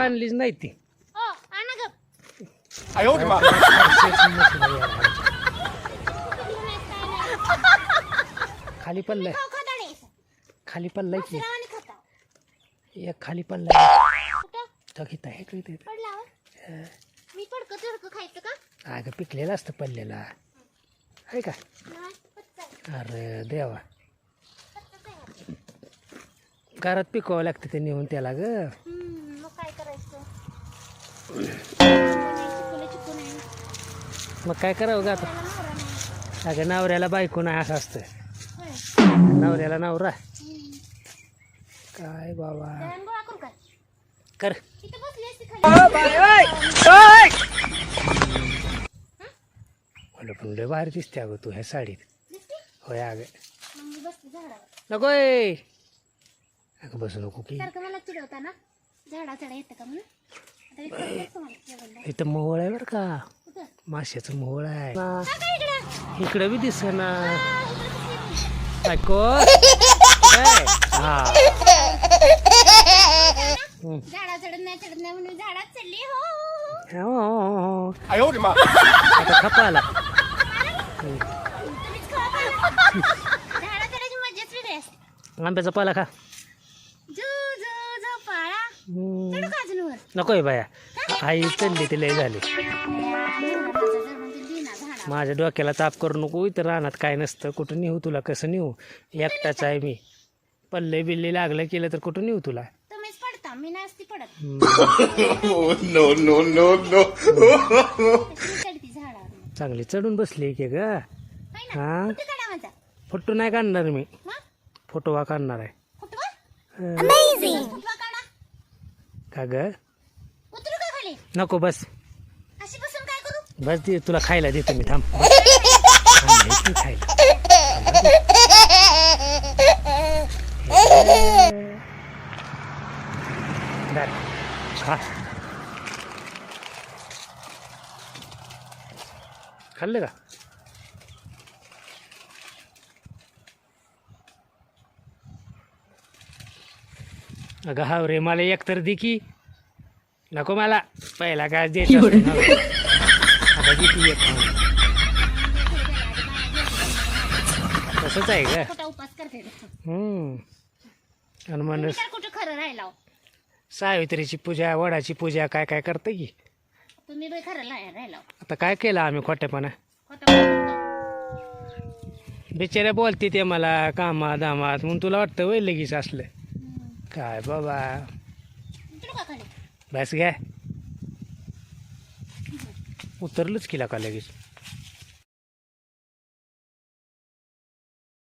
आणलीच नाही ती. खाली पल्लाय खाली पल्लाय की. एक खाली पल्लाय घेता आहे अगं पिकलेलं असतं पल्ल्याला आहे का? अरे देवा. घरात पिकवावं लागतं ते नेऊन त्याला ग. मग काय करावं का आता? अगं नवऱ्याला बायको नाही असं असतं नवऱ्याला नवरा. काय बाबा? कर. इथं पण लय भारी दिसते अगं तू ह्या साडीत. होय अग. नको अगं बसू नको की. मला चिडवता ना झाडा चढा येतं का म्हणून? इथं मोहळ आहे बरं का? माश्याचं मोहळ आहे. इकडं बी दिस ना ऐको हा. आंब्याचा पाला खा. जो पाळा. नकोय बाया. आई चढली ती लय झाली. माझ्या डोक्याला ताप करू नको इथं रानात काय नसतं. कुठं नेऊ तुला कसं नेऊ? एकटाच आहे मी. पल्ले बिल्ले लागलं केलं तर कुठं नेऊ तुला? तुम्हीच पडता मी नसती पडत हम्म. No no no no! मी चढती झाडावर. चांगली चढून बसली की ग? हाय ना? हा? कुठे काढा माझा. फोटो नाही काढणार मी. फोटोवा काढणार आहे. फुटवा? अं, फुटवा काढा. का ग? नको बस. अशी बसून काय करू? बस दे तुला खायला देतो मी थांब. थांब, तू खायला धर, खा खाल्लं का? अगं हा रे मला एक तर दे की. नको मला पहिला काय देत. आता दे की एक खाऊन. तसंच आहे का खोटा उपास करते हम्म आणि म्हण विचार कुठं खरं राहिला हो. सावित्रीची पूजा वडाची पूजा काय काय करते की तुम्ही बाई खरं ला- राहिला हो. आता काय केलं आम्ही खोटेपणा खोटं बोलतो. बिचाऱ्या बोलते ते मला कामात दामात म्हणून तुला वाटतं वय लगेच असलं. काय बाबा उतरू का खाली बस घ्या उतरलंच केला का लगेच?